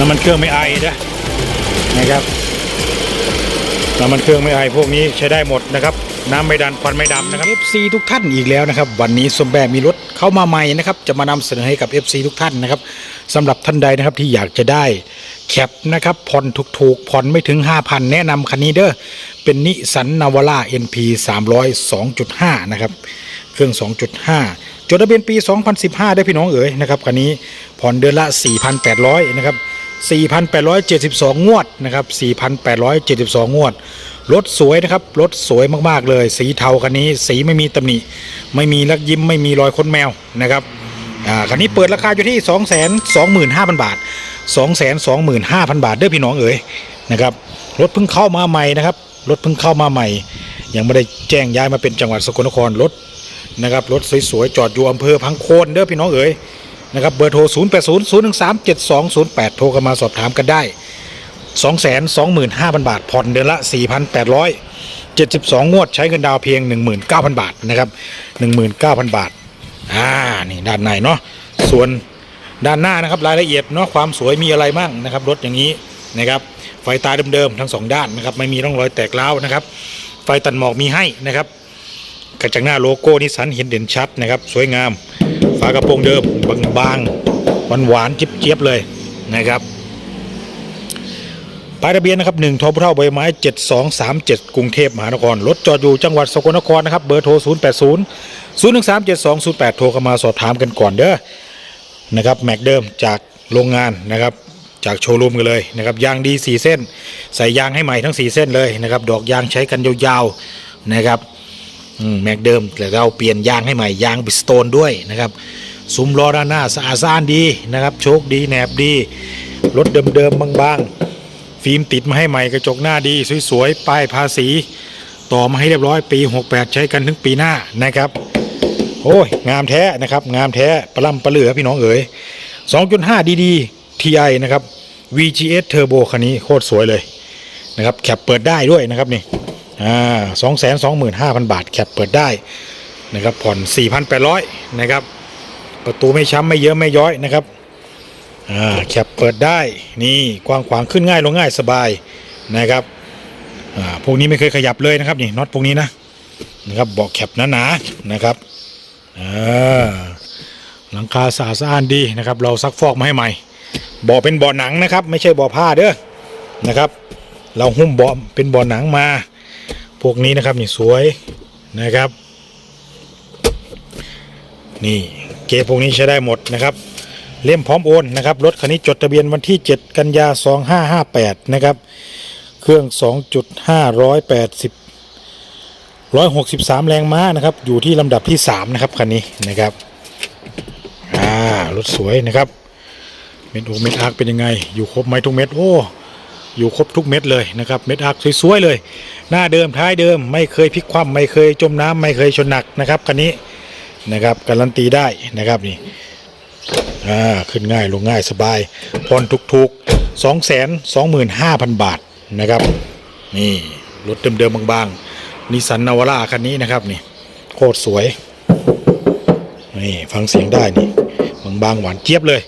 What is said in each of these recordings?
น้ำมันเครื่องไม่ไอนะนะครับน้ำมันเครื่องไม่ไอพวกนี้ใช้ได้หมดนะครับ น้ำไม่ดันควันไม่ดำนะครับ FC ทุกท่านอีกแล้วนะครับ วันนี้สมแบบมีรถเข้ามาใหม่นะครับ จะมานำเสนอให้กับ FC ทุกท่านนะครับสำหรับท่านใดนะครับที่อยากจะได้แคปนะครับผ่อนถูกๆผ่อนไม่ถึง 5,000 แนะนำคันนี้เด้อเป็นนิสันนาวาร่า NP 300 2.5 นะครับ เครื่อง 2.5 จดทะเบียนปี 2015 ได้พี่น้องเอ๋ยนะครับคันนี้ผ่อนเดือนละ 4,800 นะครับ 4,872 งวดนะครับ 4,872 งวด รถสวยนะครับ รถสวยมากๆเลย สีเทาคันนี้ สีไม่มีตำหนิ ไม่มีลักยิ้ม ไม่มีรอยค้นแมวนะครับอ่าคันนี้เปิดราคาอยู่ที่ 225,000 บาท 225,000 บาทเด้อพี่น้องเอ๋ยนะครับ รถเพิ่งเข้ามาใหม่นะครับ รถเพิ่งเข้ามาใหม่ ยังไม่ได้แจ้งย้ายมาเป็นจังหวัดสกลนคร รถนะครับ รถสวยๆ จอดอยู่อำเภอพังโคนเด้อพี่น้องเอ๋ย นะครับเบอร์โทร 0 8 0 0 1 3 7 2 0 8 โทรกันมาสอบถามกันได้ 225,000 บาท ผ่อนเดือนละ 4,872 งวดใช้เงินดาวเพียง 19,000 บาทนะครับ 19,000 บาท อ่า นี่ด้านในเนาะ ส่วนด้านหน้านะครับรายละเอียดเนาะความสวยมีอะไรมั่งนะครับรถอย่างนี้นะครับไฟตาเดิมๆทั้งสองด้านนะครับไม่มีร่องรอยแตกร้านะครับ ไฟตัดหมอกมีให้นะครับกระจังหน้าโลโก้นิสสันเห็นเด่นชัดนะครับ สวยงาม ฝากระโปรงเดิมบางๆหวานๆเจี๊ยบๆเลยนะครับป้ายทะเบียนนะครับหนึ่งทบเท่าใบไม้ 7237 กรุงเทพมหานคร รถจอดอยู่จังหวัดสกลนครนะครับ เบอร์โทร 080 013 7208 โทรเข้ามาสอบถามกันก่อนเด้อนะครับแม็กเดิมจากโรงงานนะครับจากโชว์รูมกันเลยนะครับยางดี 4 เส้น ใส่ยางให้ใหม่ทั้ง 4 เส้นเลยนะครับดอกยางใช้กันยาวๆนะครับ แม็กเดิมแต่เราเปลี่ยนยางให้ใหม่ยางบิสโตนด้วยนะครับซุ้มล้อด้านหน้าสะอาดสะอานดีนะครับโชคดีแหนบดี รถเดิมๆบางๆ ฟิล์มติดมาให้ใหม่กระจกหน้าดี สวยๆป้ายภาษีต่อมาให้เรียบร้อยปี 68 ใช้กันถึงปีหน้านะครับโอ้ยงามแท้นะครับงามแท้ปลาล่ำปลาเหลือพี่น้องเอ๋ย2.5 DD TI นะครับ VGS Turbo คันนี้โคตรสวยเลยนะครับแคปเปิดได้ด้วยนะครับนี่ อ่า225,000บาทแคปเปิดได้นะครับผ่อน4,800นแปดร้อยนะครับประตูไม่ช้ำไม่เยอะไม่ย้อยนะครับอ่าแคปเปิดได้นี่กว้างขวางขึ้นง่ายลงง่ายสบายนะครับอ่าพวกนี้ไม่เคยขยับเลยนะครับนี่น็อตพวกนี้นะนะครับเบอกแคปหนาๆนะครับอ่าหลังคาสะอาดสะอ้านดีนะครับ เราซักฟอกมาให้ใหม่เบาะเป็นเบาะหนังนะครับ ไม่ใช่เบาะผ้าเด้อนะครับ เราหุ้มเบาะเป็นเบาะหนังมา พวกนี้นะครับ นี่สวยนะครับ นี่เกพวกนี้ใช้ได้หมดนะครับ เล่มพร้อมโอนนะครับ รถคันนี้จดทะเบียนวันที่ 7 กันยา 2558 นะครับ เครื่อง 2.580 163 แรงม้านะครับ อยู่ที่ลำดับที่ 3 นะครับคันนี้นะครับอ่ารถสวยนะครับ เม็ดโอเม็ดอาร์คเป็นยังไง อยู่ครบไหมทุกเม็ดโอ้ อยู่ครบทุกเม็ดเลยนะครับเม็ดอาร์คสวยๆเลย หน้าเดิมท้ายเดิมไม่เคยพลิกคว่ำไม่เคยจมน้ำไม่เคยชนหนักนะครับคันนี้นะครับการันตีได้นะครับนี่อ่าขึ้นง่ายลงง่ายสบายผ่อนถูกๆสองแสนสองหมื่นห้าพันบาทนะครับนี่รถเดิมๆบางๆนิสันนาวาร่าคันนี้นะครับนี่โคตรสวยนี่ฟังเสียงได้นี่บางๆหวานเจี๊ยบเลย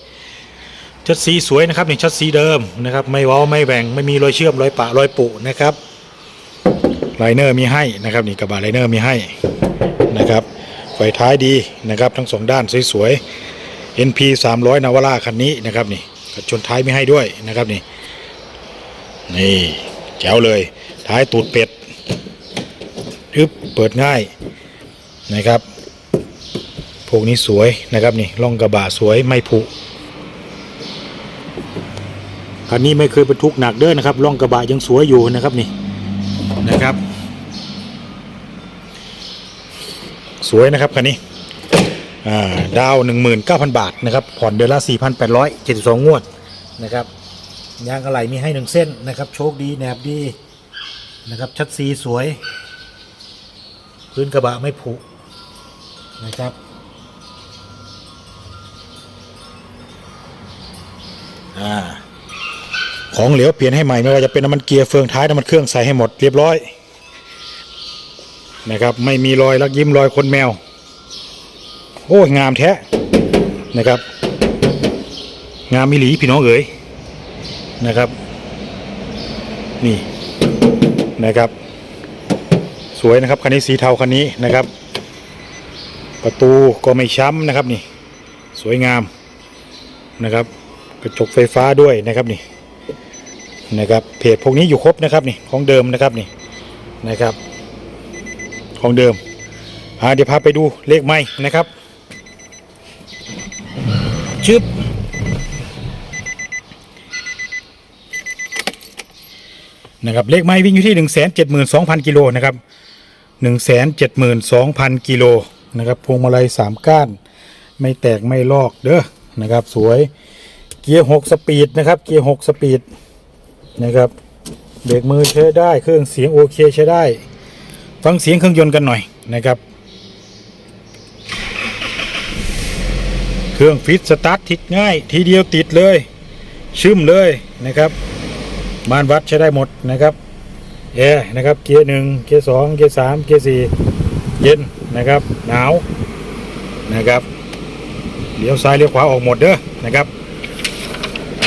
ชัดสีสวยนะครับนี่ชัดสีเดิมนะครับไม่ว้าไม่แหว่งไม่มีรอยเชื่อมรอยปะรอยปุนะครับไลเนอร์มีให้นะครับนี่กระบะไลเนอร์มีให้นะครับไฟท้ายดีนะครับทั้งสองด้านสวยๆ NP 300นาวาร่าคันนี้นะครับนี่กระชนท้ายม่ให้ด้วยนะครับนี่นี่แจ๋วเลยท้ายตูดเป็ดอึบเปิดง่ายนะครับพวกนี้สวยนะครับนี่ล่องกระบะสวยไม่ผุ คันนี้ไม่เคยบรรทุกหนักเด้อนะครับร่องกระบะยังสวยอยู่นะครับนี่นะครับ สวยนะครับคันนี้อ่าดาว 19,000 บาทนะครับผ่อนเดือนละ 4,872 งวดนะครับยางอะไหล่มีให้หนึ่งเส้นนะครับ โชคดีแหนบดีนะครับ ชัดซีสวย พื้นกระบะไม่ผุนะครับอ่า ของเหลวเปลี่ยนให้ใหม่ไม่ว่าจะเป็นน้ำมันเกียร์เฟืองท้ายน้ำมันเครื่องใส่ให้หมดเรียบร้อยนะครับไม่มีรอยลักยิ้มรอยคนแมว โอ้ยงามแท้นะครับ งามมิหลีพี่น้องเอ๋ยนะครับ นี่นะครับ สวยนะครับคันนี้สีเทาคันนี้นะครับ ประตูก็ไม่ช้ำนะครับนี่ สวยงามนะครับ กระจกไฟฟ้าด้วยนะครับนี่ นะครับเพจพวกนี้อยู่ครบนะครับนี่ของเดิมนะครับนี่นะครับ ของเดิมเดี๋ยวพาไปดูเลขไม้นะครับชึบนะครับเลขไม้วิ่งอยู่ที่1 7 2 0 0 0กิโลนะครับ1 7 2 0 0 0กิโลนะครับพวงมาลัย3ก้าน ไม่แตกไม่ลอกเด้อนะครับ สวยเกียร์หกสปีดนะครับ เกียร์หกสปีด นะครับ เบรกมือใช้ได้เครื่องเสียงโอเคใช้ได้ ฟังเสียงเครื่องยนต์กันหน่อยนะครับ เครื่องฟิตสตาร์ทติดง่าย ทีเดียวติดเลย ชึ่มเลยนะครับมานวัดใช้ได้หมดนะครับแอร์นะครับเกียร์หนึ่งเกียร์สองเกียร์สามเกียร์สี่เย็นนะครับหนาวนะครับเลี้ยวซ้ายเลี้ยวขวาออกหมดเด้อนะครับ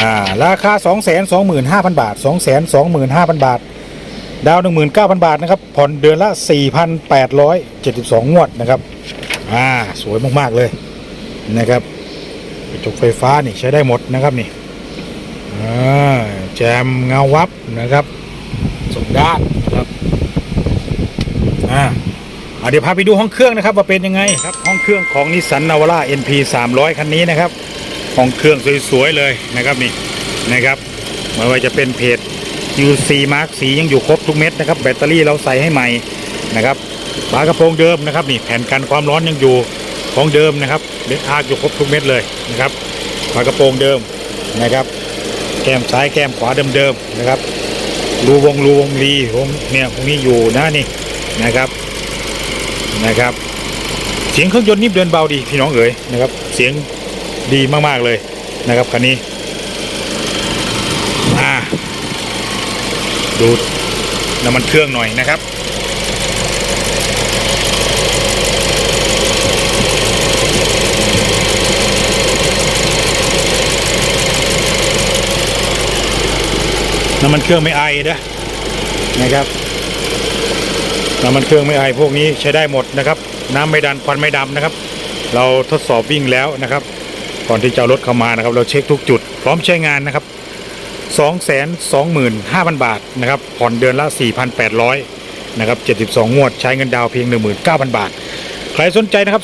อ่าราคา 2 2 5 0 0 0 บาท 2 2 5 0 0 0 บาท ดาว 19,000 บาทนะครับ ผ่อนเดือนละ 4,872 งวดนะครับ อ่า สวยมาก ๆ เลยนะครับกระจกไฟฟ้านี่ใช้ได้หมดนะครับนี่อ่าแจมเงาวับนะครับสมด้านนะครับอ่าเดี๋ยวพาไปดูห้องเครื่องนะครับว่าเป็นยังไงครับห้องเครื่องของนิสสันนาวาร่า NP 300 คันนี้นะครับ ห้องเครื่องสวยๆเลยนะครับนี่นะครับไม่ว่าจะเป็นเพจ UC Mark สียังอยู่ครบทุกเม็ดนะครับแบตเตอรี่เราใส่ให้ใหม่นะครับฝากระโปรงเดิมนะครับนี่แผ่นกันความร้อนยังอยู่ของเดิมนะครับเบ็ดอาร์อยู่ครบทุกเม็ดเลยนะครับฝากระโปรงเดิมนะครับ แก้มซ้ายแก้มขวาเดิมๆนะครับรูวงรูวงรีวงเนี่ยพวกนี้อยู่นะนี่นะครับนะครับ เสียงเครื่องยนต์นี่เดินเบาดีพี่น้องเอ๋ยนะครับ เสียง ดีมากๆเลยนะครับคันนี้อ่าดูน้ำมันเครื่องหน่อยนะครับน้ำมันเครื่องไม่ไอเด้อนะครับน้ำมันเครื่องไม่ไอพวกนี้ใช้ได้หมดนะครับ น้ำไม่ดันควันไม่ดำนะครับ เราทดสอบวิ่งแล้วนะครับ ก่อนที่จะเอารถเข้ามานะครับ เราเช็คทุกจุด พร้อมใช้งานนะครับ 225,000 บาทนะครับ ผ่อนเดือนละ 4,800 นะครับ 72 งวด ใช้เงินดาวเพียง 19,000 บาท ใครสนใจนะครับ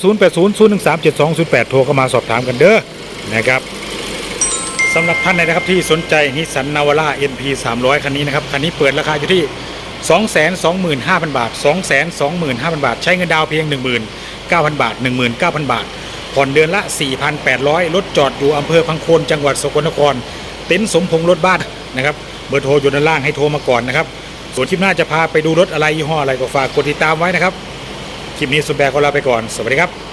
0800137208 โทรเข้ามาสอบถามกันเด้อนะครับสำหรับท่านใดนะครับที่สนใจนิสสันนาวาร่า NP 300 คันนี้นะครับ คันนี้เปิดราคาอยู่ที่ 225,000 บาท 225,000 บาท ใช้เงินดาวเพียง 19,000 บาท 19,000 บาท ผ่อนเดือนละ 4,800 รถจอดอยู่อำเภอพังโคนจังหวัดสกลนคร เต็นท์สมพงษ์รถบ้านนะครับ เบอร์โทรอยู่ด้านล่างให้โทรมาก่อนนะครับ ส่วนคลิปหน้าจะพาไปดูรถอะไรยี่ห้ออะไรก็ฝากกดติดตามไว้นะครับ คลิปนี้สุดแบกขอลาไปก่อน สวัสดีครับ